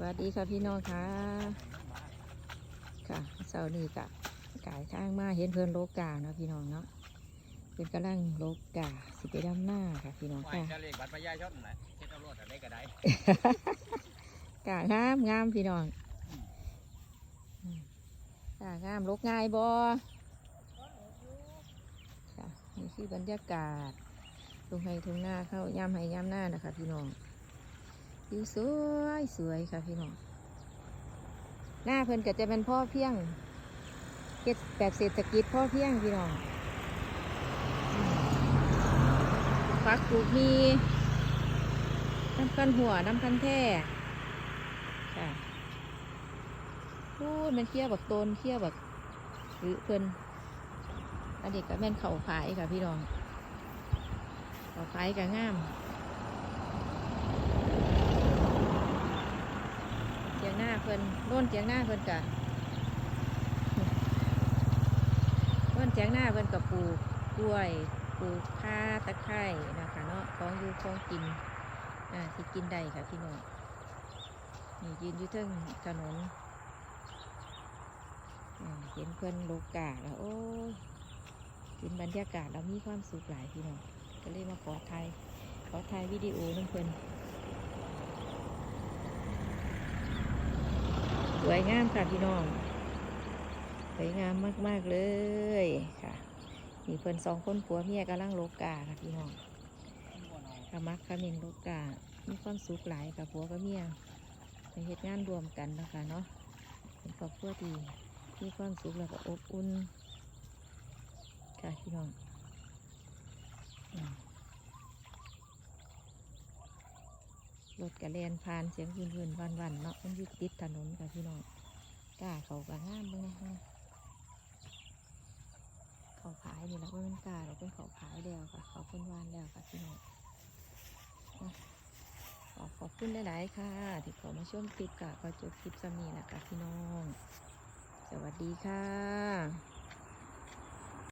สวัสดีค่ะพี่น้องค่ะ ค่ะเสาร์นี้กะกายทางมาเห็นเพื่อนโลกาเนาะพี่น้องเนาะเพื่อนกำลังโลกาสิไปดำหน้าค่ะพี่น้องไหวค่ะจะเลขบัตรประชาชนนั่นแหละเฮ็ดเอารถอะไรก็ได้กางามงามพี่น้องอืมกางามลกง่ายบ่ค่ะนี่คือบรรยากาศตรงไห้ตรงหน้าเข้ายามไห้ยามหน้านะคะพี่น้อง วิวสวยสวยค่ะพี่น้องหน้าเพิ่นก็จะเป็นพ่อเพียงเฮ็ดแบบเศรษฐกิจพ่อเพียงพี่น้องฟักปลูกมีน้ำกันหัวน้ำกันแท่ค่ะพูดมันเคี้ยวแบักโตนเคี้ยวแบักหรือเพิ่นอันเด็กก็แม่นเข่าขายค่ะพี่น้องเข่าขายก็งาม เจียงหน้าเพิ่นโน่นเจียงหน้าเพิ่นกะโน่นเจียงหน้าเพิ่นกับปลูกกล้วยปลูกข่าตะไคร้นะคะเนาะของอยู่ของกินอ่าที่กินได้ค่ะพี่น้องนี่ยืนอยู่เทิงถนนอ่าเห็นเพิ่อนโลกาแล้วโอ้ยเห็นบรรยากาศเรามีความสุขหลายพี่น้องก็เลยมาขอถ่ายขอถ่ายวิดีโอน้ำเพิ่อน วยงามค่ะพี่น้อง สวยงามมากๆเลยค่ะ มีเพื่อนสองคนผัวเมียกำลังโลกาค่ะพี่น้องขมักขมินโลกา มีความสุขหลายกับผัวกับเมียไปเหตุงานรวมกันนะคะเนาะเป็นครอบครัวที่มีความสุขแล้วก็อบอุ่นค่ะพี่น้องอืม รถกระเลนผ่านเสียงวินๆวันๆเนาะมันยึดติดถนนค่ะพี่น้องกล้าเขากระงามบ้างนะเขาขายนี่แล้วว่ามันกล้าเราเป็นเขาขายแล้วค่ะ เขาคนวานแล้วค่ะพี่น้องนะขอขอบคุณหลายๆค่ะ ที่ขามาชมคลิปกะก็จบคลิปสามีแหละค่ะพี่น้อง สวัสดีค่ะ